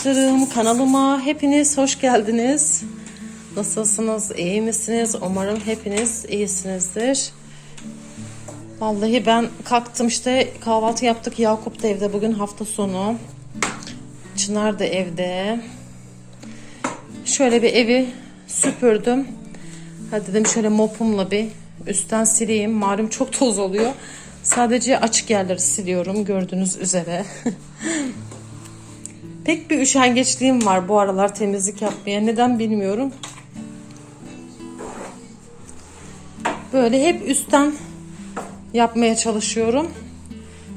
arkadaşlarım kanalıma hepiniz hoş geldiniz. Nasılsınız? iyi misiniz? Umarım hepiniz iyisinizdir. Vallahi ben kalktım işte kahvaltı yaptık. Yakup da evde bugün hafta sonu. Çınar da evde. Şöyle bir evi süpürdüm. Hadi dedim şöyle mopumla bir üstten sileyim. Malum çok toz oluyor. Sadece açık yerleri siliyorum gördüğünüz üzere. Pek bir üşengeçliğim var bu aralar temizlik yapmaya. Neden bilmiyorum. Böyle hep üstten yapmaya çalışıyorum.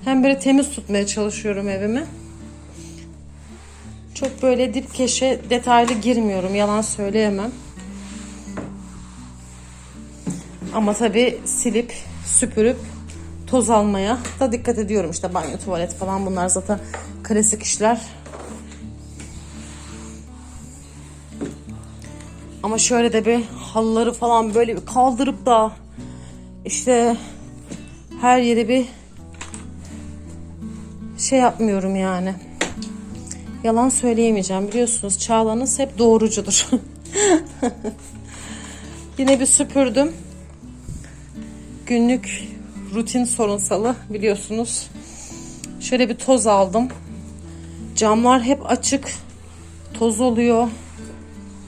Hem böyle temiz tutmaya çalışıyorum evimi. Çok böyle dip keşe detaylı girmiyorum. Yalan söyleyemem. Ama tabii silip süpürüp toz almaya da dikkat ediyorum. İşte banyo, tuvalet falan bunlar zaten klasik işler. Ama şöyle de bir halıları falan böyle bir kaldırıp da işte her yeri bir şey yapmıyorum yani. Yalan söyleyemeyeceğim biliyorsunuz Çağla'nız hep doğrucudur. Yine bir süpürdüm. Günlük rutin sorunsalı biliyorsunuz. Şöyle bir toz aldım. Camlar hep açık. Toz oluyor.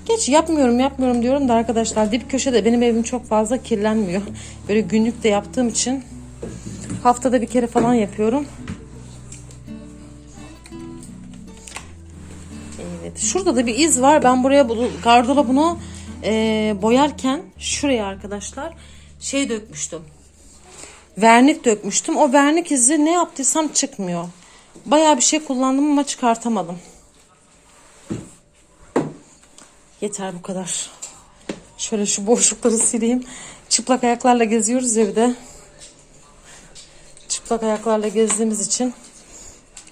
Geç yapmıyorum yapmıyorum diyorum da arkadaşlar dip köşede benim evim çok fazla kirlenmiyor. Böyle günlük de yaptığım için haftada bir kere falan yapıyorum. Evet şurada da bir iz var. Ben buraya bu gardırobunu e, boyarken şuraya arkadaşlar şey dökmüştüm. Vernik dökmüştüm. O vernik izi ne yaptıysam çıkmıyor. Bayağı bir şey kullandım ama çıkartamadım. Yeter bu kadar. Şöyle şu boşlukları sileyim. Çıplak ayaklarla geziyoruz ya bir de. Çıplak ayaklarla gezdiğimiz için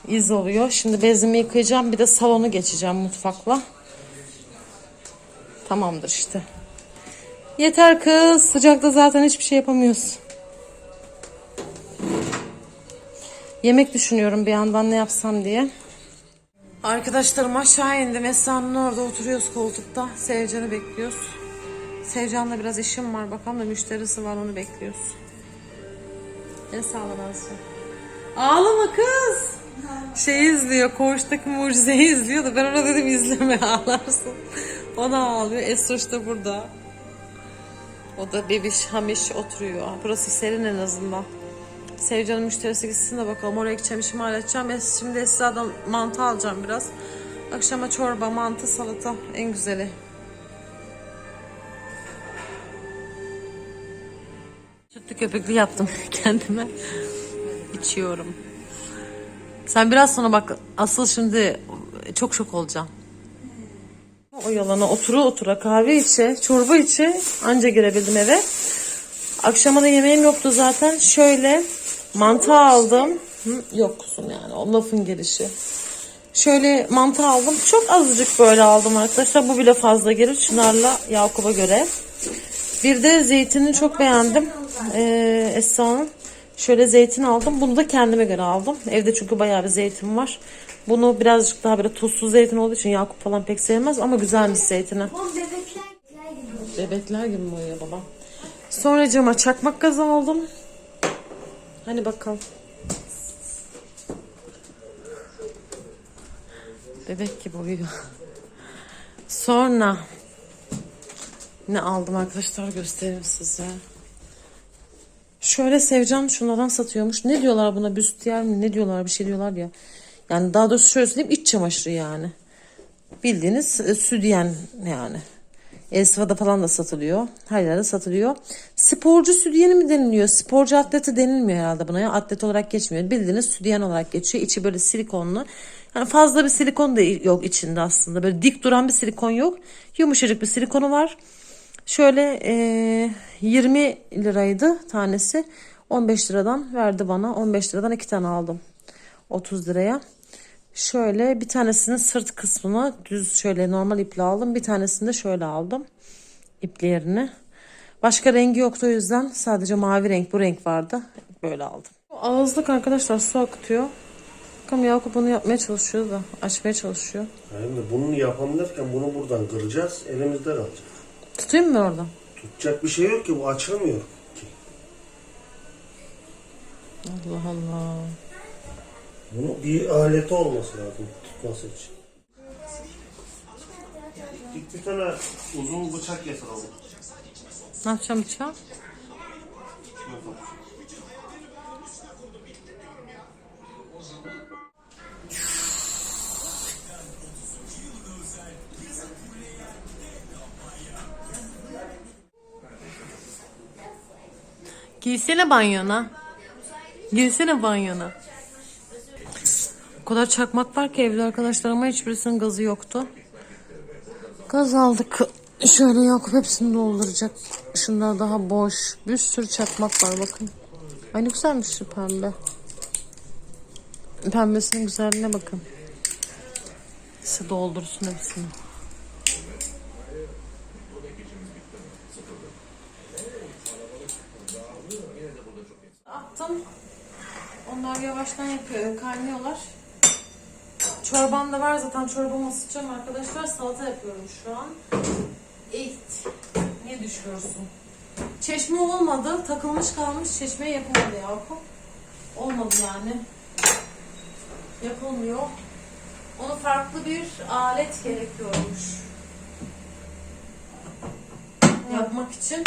iz oluyor. Şimdi bezimi yıkayacağım. Bir de salonu geçeceğim mutfakla. Tamamdır işte. Yeter kız. Sıcakta zaten hiçbir şey yapamıyoruz. Yemek düşünüyorum bir yandan ne yapsam diye. Arkadaşlarım aşağı indim. Esra'nın orada oturuyoruz koltukta. Sevcan'ı bekliyoruz. Sevcan'la biraz işim var. Bakalım da müşterisi var onu bekliyoruz. El sağla Nazlı. Ağlama kız. Şey izliyor. Koğuştaki mucizeyi izliyor da ben ona dedim izleme ağlarsın. O da ağlıyor. Esroş da burada. O da bebiş hamiş oturuyor. Burası serin en azından. Sevcan'ın müşterisi gitsin de bakalım oraya gideceğim işimi halledeceğim. Es- Şimdi Esra'dan mantı alacağım biraz. Akşama çorba, mantı, salata en güzeli. Sütlü köpüklü yaptım kendime. İçiyorum. Sen biraz sonra bak asıl şimdi çok şok olacağım. O yalana otura otura kahve içe, çorba içe anca girebildim eve. Akşama da yemeğim yoktu zaten. Şöyle mantı aldım. Hı, yok kuzum yani o lafın gelişi. Şöyle mantı aldım. Çok azıcık böyle aldım arkadaşlar. Bu bile fazla gelir Çınar'la Yakup'a göre. Bir de zeytini çok beğendim. Ee, Esra'nın. Şöyle zeytin aldım. Bunu da kendime göre aldım. Evde çünkü bayağı bir zeytin var. Bunu birazcık daha böyle tuzsuz zeytin olduğu için Yakup falan pek sevmez ama güzelmiş zeytini. Bebekler gibi. Bebekler gibi mi uyuyor baba? Sonra cama çakmak gaz aldım. Hani bakalım. Bebek gibi uyuyor. Sonra ne aldım arkadaşlar göstereyim size. Şöyle Sevcan şunlardan satıyormuş. Ne diyorlar buna? Büstiyer mi? Ne diyorlar? Bir şey diyorlar ya. Yani daha doğrusu şöyle söyleyeyim iç çamaşırı yani. Bildiğiniz südyen yani. Elsiva'da falan da satılıyor. Her yerde satılıyor. Sporcu südyeni mi deniliyor? Sporcu atleti denilmiyor herhalde buna ya. Atlet olarak geçmiyor. Bildiğiniz südyen olarak geçiyor. İçi böyle silikonlu. Yani fazla bir silikon da yok içinde aslında. Böyle dik duran bir silikon yok. Yumuşacık bir silikonu var. Şöyle e, 20 liraydı tanesi. 15 liradan verdi bana. 15 liradan iki tane aldım. 30 liraya. Şöyle bir tanesinin sırt kısmına düz şöyle normal iple aldım. Bir tanesini de şöyle aldım. İplerini. Başka rengi yoktu o yüzden sadece mavi renk bu renk vardı. Böyle aldım. Ağızlık arkadaşlar su akıtıyor. Bakalım Yakup bunu yapmaya çalışıyor da. Açmaya çalışıyor. Hayır mı? Bunu yapalım derken bunu buradan kıracağız. Elimizde kalacak. Tutayım mı oradan? Tutacak bir şey yok ki bu açılmıyor ki. Allah Allah. Bunun bir aleti olması lazım tutması için. Git bir tane uzun bıçak oğlum. Ne yapacağım bıçağı? Giysene banyona. Giysene banyona. O kadar çakmak var ki evde arkadaşlar ama hiçbirisinin gazı yoktu. Gaz aldık. Şöyle Yakup hepsini dolduracak. Şunlar daha boş. Bir sürü çakmak var bakın. Ay ne güzelmiş şu pembe. Pembesinin güzelliğine bakın. Size doldursun hepsini. Attım. Onlar yavaştan yapıyor. Kaynıyorlar. Çorbam da var zaten çorbamı ısıtacağım arkadaşlar. Salata yapıyorum şu an. Eğit. Niye düşüyorsun? Çeşme olmadı. Takılmış kalmış. Çeşmeye yapamadı Yakup. Olmadı yani. Yapılmıyor. Ona farklı bir alet gerekiyormuş. Yapmak için.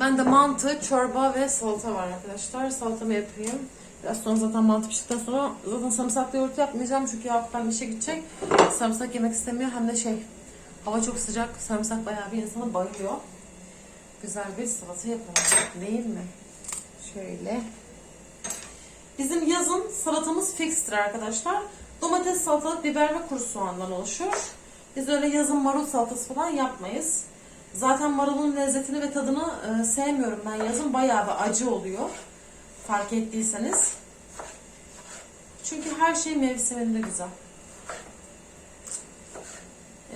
Ben de mantı, çorba ve salata var arkadaşlar. Salatamı yapayım. Biraz sonra zaten mantı piştikten sonra zaten sarımsaklı yoğurt yapmayacağım çünkü Yakup'tan işe gidecek. Sarımsak yemek istemiyor hem de şey hava çok sıcak. Sarımsak bayağı bir insanı bayıyor. Güzel bir salata yapalım değil mi? Şöyle. Bizim yazın salatamız fikstir arkadaşlar. Domates, salatalık, biber ve kuru soğandan oluşur. Biz öyle yazın marul salatası falan yapmayız. Zaten marulun lezzetini ve tadını e, sevmiyorum ben yazın. Bayağı bir acı oluyor. Fark ettiyseniz. Çünkü her şey mevsiminde güzel.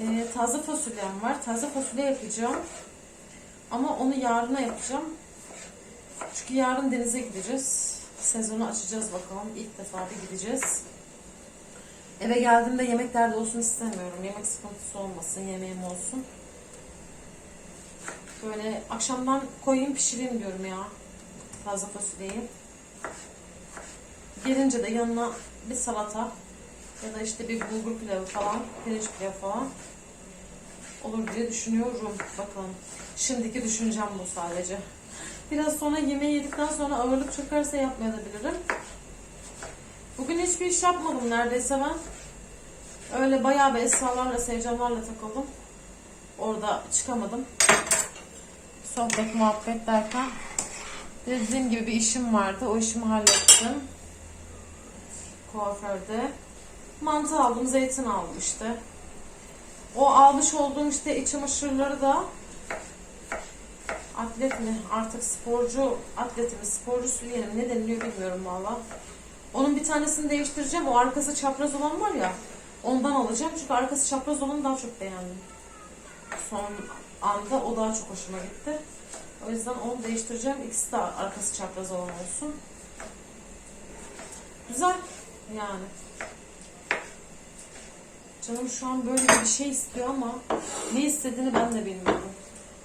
E, taze fasulyem var. Taze fasulye yapacağım. Ama onu yarına yapacağım. Çünkü yarın denize gideceğiz. Sezonu açacağız bakalım. İlk defa da gideceğiz. Eve geldiğimde yemek derdi olsun istemiyorum. Yemek sıkıntısı olmasın, yemeğim olsun. Böyle akşamdan koyayım pişireyim diyorum ya. Taze fasulyeyi. Gelince de yanına bir salata ya da işte bir bulgur pilavı falan, pirinç pilavı falan olur diye düşünüyorum. Bakalım. Şimdiki düşüncem bu sadece. Biraz sonra yemeği yedikten sonra ağırlık çökerse yapmayabilirim. Bugün hiçbir iş yapmadım neredeyse ben. Öyle bayağı bir esralarla, sevcanlarla takıldım. Orada çıkamadım. Sohbet, muhabbet derken dediğim gibi bir işim vardı. O işimi hallettim. Kuaförde. Mantı aldım, zeytin aldım işte. O almış olduğum işte iç çamaşırları da atlet mi artık sporcu atleti mi sporcu sülyenim ne deniliyor bilmiyorum valla. Onun bir tanesini değiştireceğim. O arkası çapraz olan var ya ondan alacağım. Çünkü arkası çapraz olanı daha çok beğendim. Son anda o daha çok hoşuma gitti. O yüzden onu değiştireceğim. İkisi de arkası çapraz olan olsun. Güzel yani. Canım şu an böyle bir şey istiyor ama ne istediğini ben de bilmiyorum.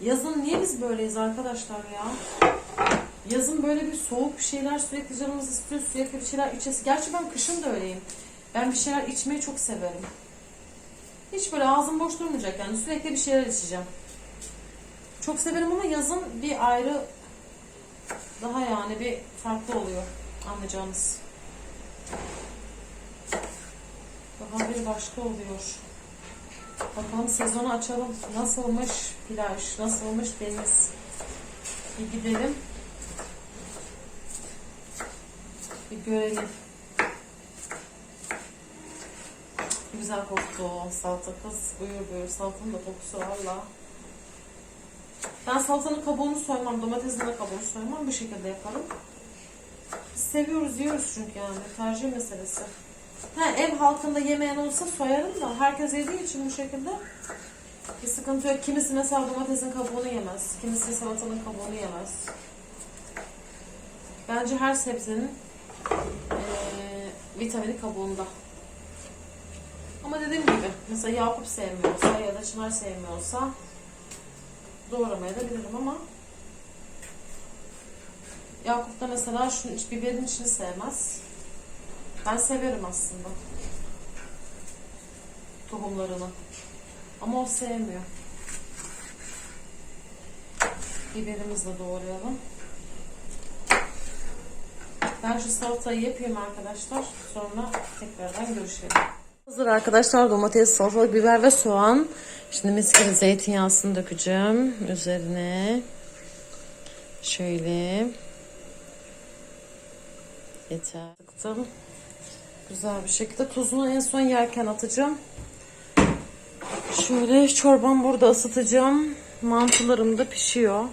Yazın niye biz böyleyiz arkadaşlar ya? Yazın böyle bir soğuk bir şeyler sürekli canımız istiyor. Sürekli bir şeyler içesi. Gerçi ben kışın da öyleyim. Ben bir şeyler içmeyi çok severim. Hiç böyle ağzım boş durmayacak yani. Sürekli bir şeyler içeceğim. Çok severim ama yazın bir ayrı daha yani bir farklı oluyor anlayacağınız. Daha bir başka oluyor. Bakalım sezonu açalım. Nasılmış plaj, nasılmış deniz. Bir gidelim. Bir görelim. Güzel koktu salata kız. Buyur buyur. Salatanın da kokusu valla. Ben salatanın kabuğunu soymam. Domatesin de kabuğunu soymam. Bu şekilde yaparım. Biz seviyoruz, yiyoruz çünkü yani. Tercih meselesi. Ha, ev halkında yemeyen olsa soyarım da herkes yediği için bu şekilde bir sıkıntı yok. Kimisi mesela domatesin kabuğunu yemez. Kimisi salatanın kabuğunu yemez. Bence her sebzenin eee vitamini kabuğunda. Ama dediğim gibi mesela Yakup sevmiyorsa ya da Çınar sevmiyorsa doğramaya da bilirim ama Yakup da mesela şunu biberin içini sevmez. Ben severim aslında. Tohumlarını. Ama o sevmiyor. Biberimizi de doğrayalım. Ben şu salatayı yapayım arkadaşlar. Sonra tekrardan görüşelim. Hazır arkadaşlar domates, salatalık, biber ve soğan. Şimdi mis gibi zeytinyağısını dökeceğim üzerine. Şöyle. Yeter. Sıktım. Güzel bir şekilde. Tuzunu en son yerken atacağım. Şöyle çorbam burada ısıtacağım. Mantılarım da pişiyor.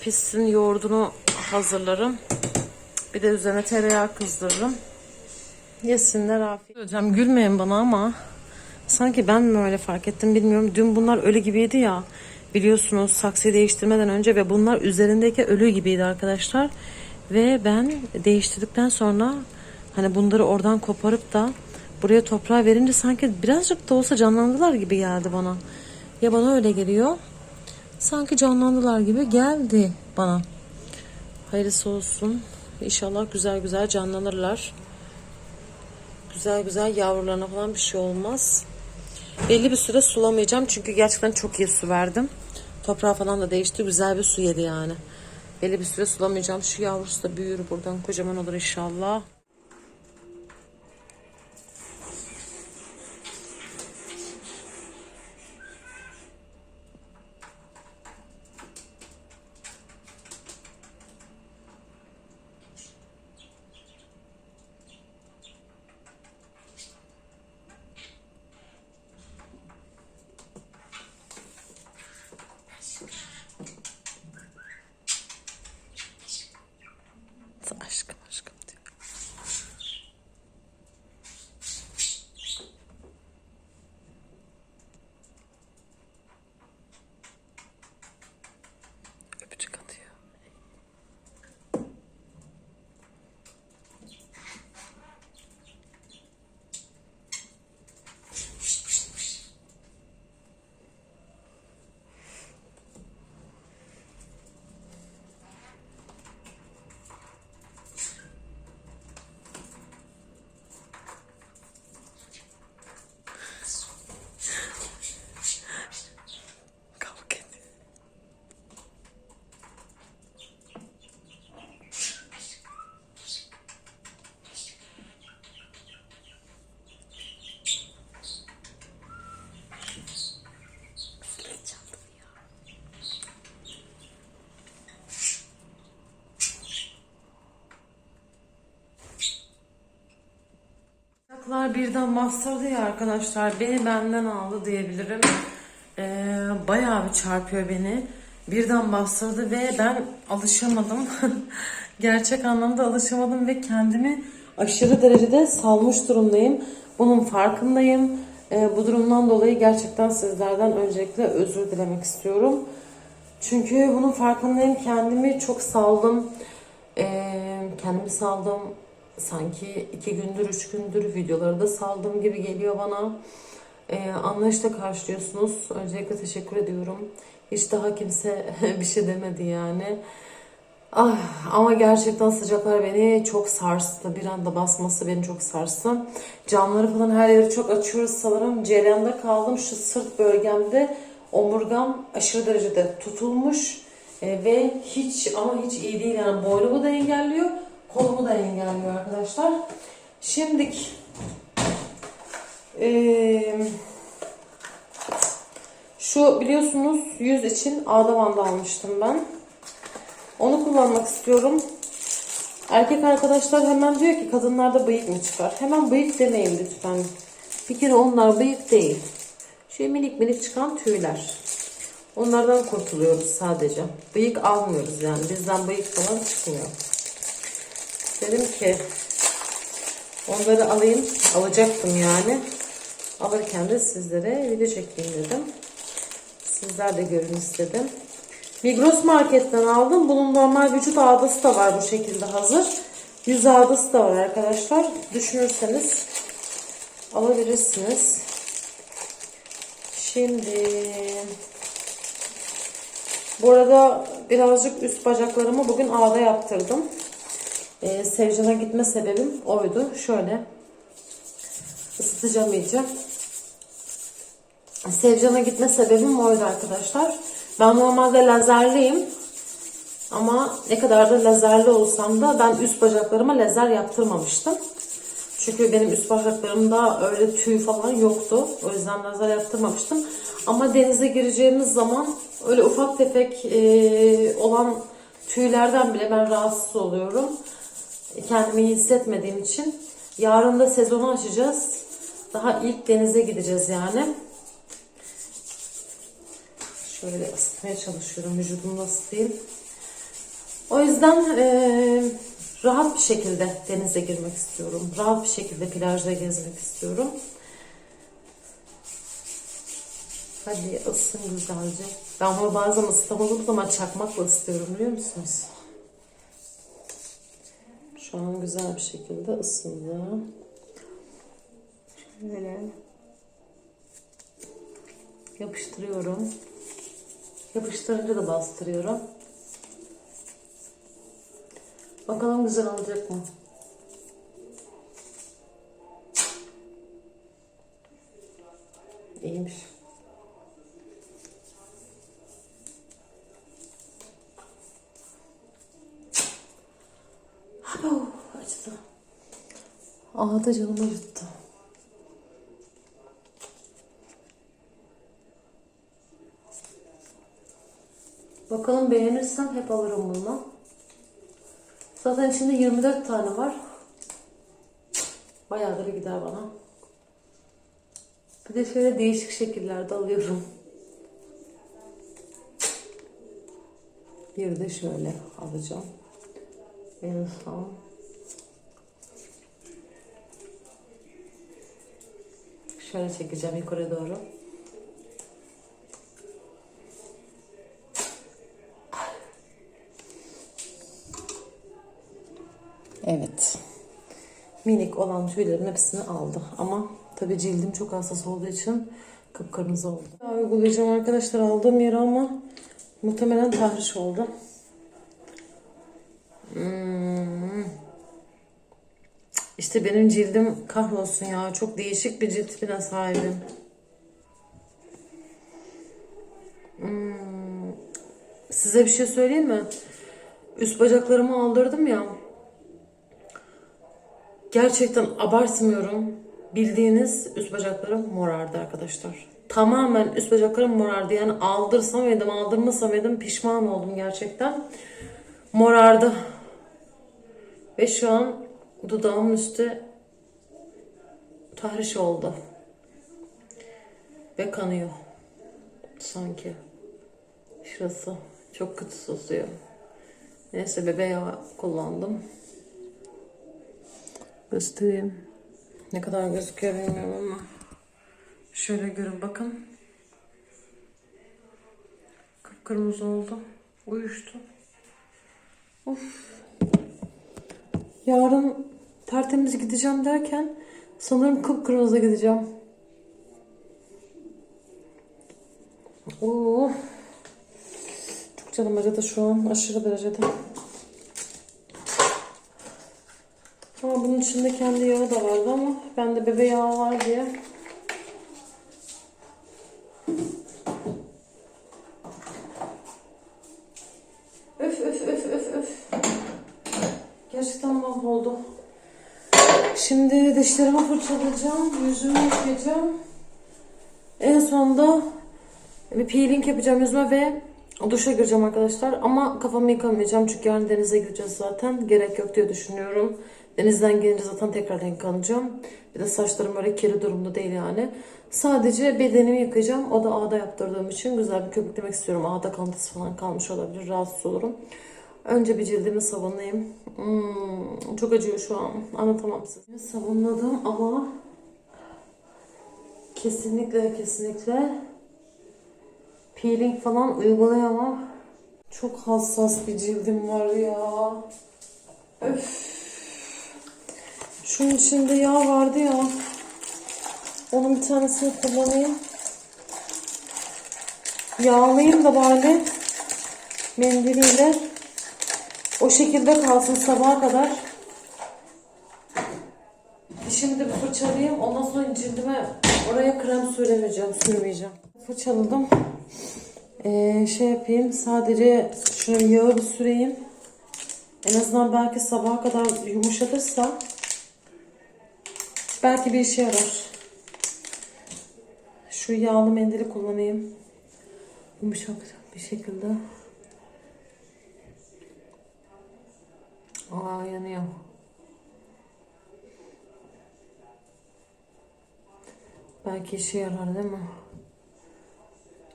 Pişsin yoğurdunu hazırlarım. Bir de üzerine tereyağı kızdırırım. Yesinler afiyet. Hocam gülmeyin bana ama sanki ben mi öyle fark ettim bilmiyorum. Dün bunlar ölü gibiydi ya. Biliyorsunuz saksıyı değiştirmeden önce ve bunlar üzerindeki ölü gibiydi arkadaşlar. Ve ben değiştirdikten sonra hani bunları oradan koparıp da buraya toprağa verince sanki birazcık da olsa canlandılar gibi geldi bana. Ya bana öyle geliyor. Sanki canlandılar gibi geldi bana. Hayırlısı olsun. İnşallah güzel güzel canlanırlar. Güzel güzel yavrularına falan bir şey olmaz. Belli bir süre sulamayacağım çünkü gerçekten çok iyi su verdim. Toprağı falan da değişti. Güzel bir su yedi yani. Belli bir süre sulamayacağım. Şu yavrusu da büyür buradan. Kocaman olur inşallah. Ayaklar birden bastırdı ya arkadaşlar. Beni benden aldı diyebilirim. Ee, bayağı bir çarpıyor beni. Birden bastırdı ve ben alışamadım. Gerçek anlamda alışamadım ve kendimi aşırı derecede salmış durumdayım. Bunun farkındayım. Ee, bu durumdan dolayı gerçekten sizlerden öncelikle özür dilemek istiyorum. Çünkü bunun farkındayım. Kendimi çok saldım. Ee, kendimi saldım. Sanki iki gündür, üç gündür videoları da saldım gibi geliyor bana. Ee, anlayışla karşılıyorsunuz. Öncelikle teşekkür ediyorum. Hiç daha kimse bir şey demedi yani. Ah, ama gerçekten sıcaklar beni çok sarstı. Bir anda basması beni çok sarstı. Camları falan her yeri çok açıyoruz sanırım. Cereyanda kaldım. Şu sırt bölgemde omurgam aşırı derecede tutulmuş. Ee, ve hiç ama hiç iyi değil. Yani boynumu da engelliyor. Kolumu da engelliyor arkadaşlar. Şimdik eee şu biliyorsunuz yüz için ağda bandı almıştım ben. Onu kullanmak istiyorum. Erkek arkadaşlar hemen diyor ki kadınlarda bıyık mı çıkar? Hemen bıyık demeyin lütfen. Bir kere onlar bıyık değil. Şöyle minik minik çıkan tüyler. Onlardan kurtuluyoruz sadece. Bıyık almıyoruz yani. Bizden bıyık falan çıkmıyor. Dedim ki onları alayım. Alacaktım yani. Alırken de sizlere video çekeyim dedim. Sizler de görün istedim. Migros marketten aldım. Bunun normal vücut ağdası da var bu şekilde hazır. Yüz ağdası da var arkadaşlar. Düşünürseniz alabilirsiniz. Şimdi bu arada birazcık üst bacaklarımı bugün ağda yaptırdım. Ee, Sevcan'a gitme sebebim oydu. Şöyle ısıtacağım iyice. Sevcan'a gitme sebebim oydu arkadaşlar. Ben normalde lazerliyim. Ama ne kadar da lazerli olsam da ben üst bacaklarıma lazer yaptırmamıştım. Çünkü benim üst bacaklarımda öyle tüy falan yoktu. O yüzden lazer yaptırmamıştım. Ama denize gireceğimiz zaman öyle ufak tefek e, olan tüylerden bile ben rahatsız oluyorum. Kendimi iyi hissetmediğim için. Yarın da sezonu açacağız. Daha ilk denize gideceğiz yani. Şöyle ısıtmaya çalışıyorum. Vücudumu ısıtayım. O yüzden eee, rahat bir şekilde denize girmek istiyorum. Rahat bir şekilde plajda gezmek istiyorum. Hadi ısın güzelce. Ben bunu bazen ısıtamadığım zaman çakmakla ısıtıyorum biliyor musunuz? Şu an güzel bir şekilde ısındı. Şöyle yapıştırıyorum. Yapıştırınca da bastırıyorum. Bakalım güzel olacak mı? İyiymiş. Abo, acıdı. Ağda canımı acıttı. Bakalım beğenirsem hep alırım bunu. Zaten içinde 24 tane var. Bayağı da gider bana. Bir de şöyle değişik şekillerde alıyorum. Bir de şöyle alacağım. En son. Şöyle çekeceğim yukarı doğru. Evet. Minik olan tüylerin hepsini aldı. Ama tabii cildim çok hassas olduğu için kıpkırmızı oldu. Daha uygulayacağım arkadaşlar aldığım yere ama muhtemelen tahriş oldu. Hmm. İşte benim cildim kahrolsun ya. Çok değişik bir cilt tipine sahibim. Hmm. Size bir şey söyleyeyim mi? Üst bacaklarımı aldırdım ya. Gerçekten abartmıyorum. Bildiğiniz üst bacaklarım morardı arkadaşlar. Tamamen üst bacaklarım morardı. Yani aldırsam mıydım, aldırmasam mıydım pişman oldum gerçekten. Morardı. Ve şu an dudağımın üstü tahriş oldu. Ve kanıyor. Sanki. Şurası çok kötü sızlıyor. Neyse bebe yağı kullandım. Göstereyim. Ne kadar gözüküyor bilmiyorum ama. Şöyle görün bakın. Kıpkırmızı oldu. Uyuştu. Of. Yarın tertemiz gideceğim derken sanırım kıpkırmızı gideceğim. Oo. Çok canım acıdı şu an aşırı derecede. Ama bunun içinde kendi yağı da vardı ama bende bebe yağı var diye. Öf öf öf öf öf. Gerçekten mahvoldu. Şimdi dişlerimi fırçalayacağım, yüzümü yıkayacağım. En sonunda bir peeling yapacağım yüzüme ve duşa gireceğim arkadaşlar. Ama kafamı yıkamayacağım çünkü yarın denize gireceğiz zaten. Gerek yok diye düşünüyorum. Denizden gelince zaten tekrar yıkanacağım. Bir de saçlarım öyle kiri durumda değil yani. Sadece bedenimi yıkayacağım. O da ağda yaptırdığım için güzel bir köpüklemek istiyorum. Ağda kalıntısı falan kalmış olabilir. Rahatsız olurum. Önce bir cildimi savunayım. Hmm, çok acıyor şu an. Anlatamam size. Savunladım ama kesinlikle kesinlikle peeling falan uygulayamam. Çok hassas bir cildim var ya. Öf. Şunun içinde yağ vardı ya. Onun bir tanesini kullanayım. Yağlayayım da bari mendiliyle. O şekilde kalsın sabaha kadar. Dişimi de bir fırçalayayım. Ondan sonra cildime oraya krem süremeyeceğim, sürmeyeceğim. Fırçaladım. Ee, şey yapayım. Sadece şöyle yağı bir süreyim. En azından belki sabaha kadar yumuşatırsa belki bir işe yarar. Şu yağlı mendili kullanayım. Yumuşak bir şekilde. Aa yanıyor. Belki işe yarar değil mi?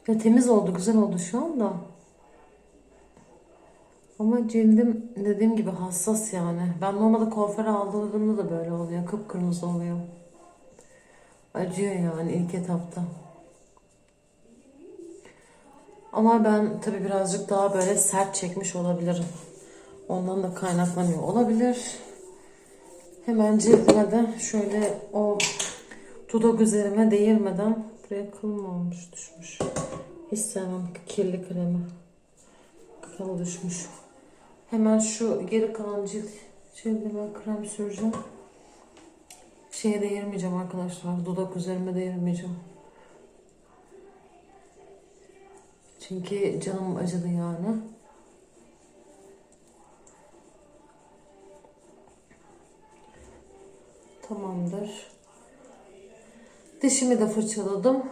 Ya temiz oldu, güzel oldu şu anda. Ama cildim dediğim gibi hassas yani. Ben normalde kuaföre aldığımda da böyle oluyor. Kıpkırmızı oluyor. Acıyor yani ilk etapta. Ama ben tabi birazcık daha böyle sert çekmiş olabilirim. Ondan da kaynaklanıyor olabilir. Hemen cildime de şöyle o dudak üzerime değirmeden buraya kıl mı olmuş düşmüş. Hiç sevmem kirli kremi. Kıl düşmüş. Hemen şu geri kalan cilt cildime krem süreceğim. Şeye değirmeyeceğim arkadaşlar. Dudak üzerime değirmeyeceğim. Çünkü canım acıdı yani. Tamamdır. Dişimi de fırçaladım.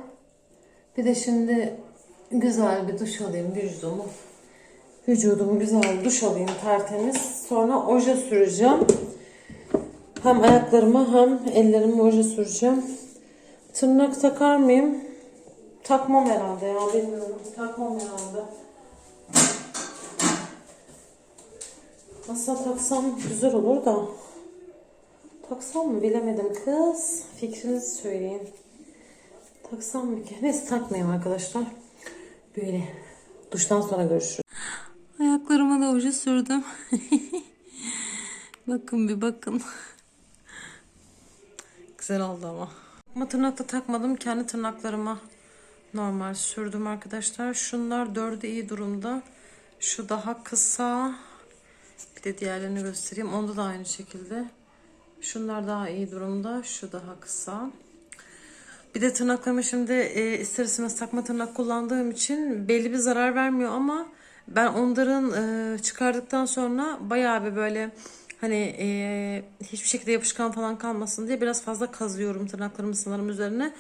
Bir de şimdi güzel bir duş alayım vücudumu. Vücudumu güzel duş alayım tertemiz. Sonra oje süreceğim. Hem ayaklarıma hem ellerime oje süreceğim. Tırnak takar mıyım? Takmam herhalde ya bilmiyorum. Takmam herhalde. Aslında taksam güzel olur da. Taksam mı bilemedim kız. Fikrinizi söyleyin. Taksam mı ki? Neyse takmayayım arkadaşlar. Böyle duştan sonra görüşürüz. Ayaklarıma da oje sürdüm. bakın bir bakın. Güzel oldu ama. Ama tırnakla takmadım. Kendi tırnaklarıma normal sürdüm arkadaşlar. Şunlar dördü iyi durumda. Şu daha kısa. Bir de diğerlerini göstereyim. Onda da aynı şekilde. Şunlar daha iyi durumda. Şu daha kısa. Bir de tırnaklarıma şimdi e, ister istemez takma tırnak kullandığım için belli bir zarar vermiyor ama ben onların e, çıkardıktan sonra bayağı bir böyle hani e, hiçbir şekilde yapışkan falan kalmasın diye biraz fazla kazıyorum tırnaklarımı sanırım üzerine.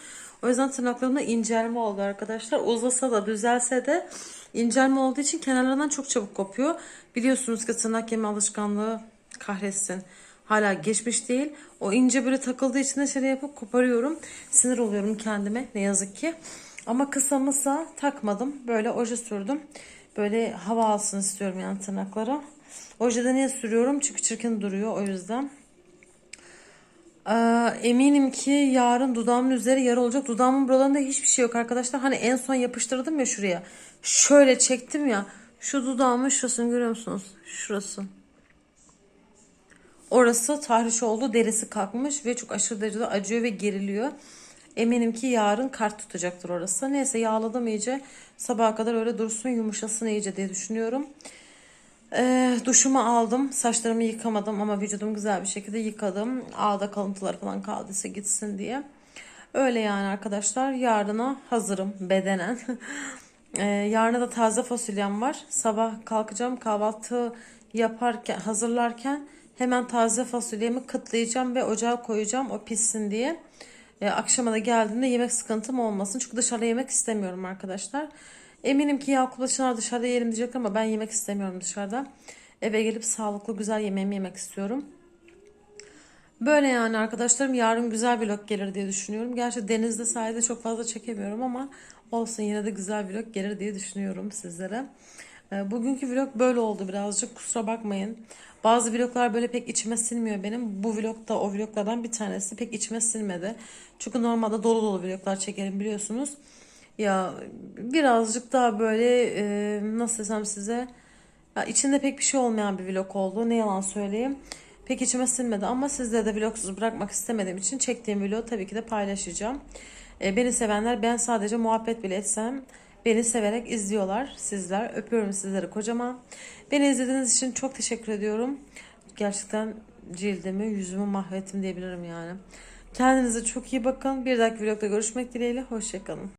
O yüzden tırnaklarımda incelme oldu arkadaşlar. Uzasa da düzelse de incelme olduğu için kenarlarından çok çabuk kopuyor. Biliyorsunuz ki tırnak yeme alışkanlığı kahretsin. Hala geçmiş değil. O ince böyle takıldığı için de şey yapıp koparıyorum. Sinir oluyorum kendime ne yazık ki. Ama kısa mısa takmadım. Böyle oje sürdüm. Böyle hava alsın istiyorum yani tırnaklara. Ojede niye sürüyorum? Çünkü çirkin duruyor o yüzden. Ee, eminim ki yarın dudağımın üzeri yara olacak. Dudağımın buralarında hiçbir şey yok arkadaşlar. Hani en son yapıştırdım ya şuraya. Şöyle çektim ya. Şu dudağımın şurasını görüyor musunuz? Şurası. Orası tahriş oldu. Derisi kalkmış ve çok aşırı derecede acıyor ve geriliyor. Eminim ki yarın kart tutacaktır orası. Neyse yağladım iyice. Sabaha kadar öyle dursun yumuşasın iyice diye düşünüyorum. Ee, duşumu aldım. Saçlarımı yıkamadım ama vücudumu güzel bir şekilde yıkadım. Ağda kalıntılar falan kaldıysa gitsin diye. Öyle yani arkadaşlar. Yarına hazırım bedenen. ee, yarına da taze fasulyem var. Sabah kalkacağım kahvaltı yaparken hazırlarken hemen taze fasulyemi kıtlayacağım ve ocağa koyacağım o pişsin diye. Ee, akşama da geldiğinde yemek sıkıntım olmasın. Çünkü dışarıda yemek istemiyorum arkadaşlar. Eminim ki Yakup'la Çınar dışarıda yerim diyecek ama ben yemek istemiyorum dışarıda. Eve gelip sağlıklı güzel yemeğimi yemek istiyorum. Böyle yani arkadaşlarım yarın güzel vlog gelir diye düşünüyorum. Gerçi denizde sahilde çok fazla çekemiyorum ama olsun yine de güzel vlog gelir diye düşünüyorum sizlere. Ee, Bugünkü vlog böyle oldu birazcık kusura bakmayın. Bazı vloglar böyle pek içime sinmiyor benim. Bu vlog da o vloglardan bir tanesi pek içime sinmedi. Çünkü normalde dolu dolu vloglar çekerim biliyorsunuz. Ya birazcık daha böyle e, nasıl desem size ya içinde pek bir şey olmayan bir vlog oldu. Ne yalan söyleyeyim. pek içime sinmedi ama sizlere de vlogsuz bırakmak istemediğim için çektiğim vlogu tabii ki de paylaşacağım. E, beni sevenler ben sadece muhabbet bile etsem beni severek izliyorlar sizler. Öpüyorum sizleri kocaman. Beni izlediğiniz için çok teşekkür ediyorum. Gerçekten cildimi, yüzümü mahvettim diyebilirim yani. Kendinize çok iyi bakın. Bir dahaki vlogda görüşmek dileğiyle. Hoşçakalın.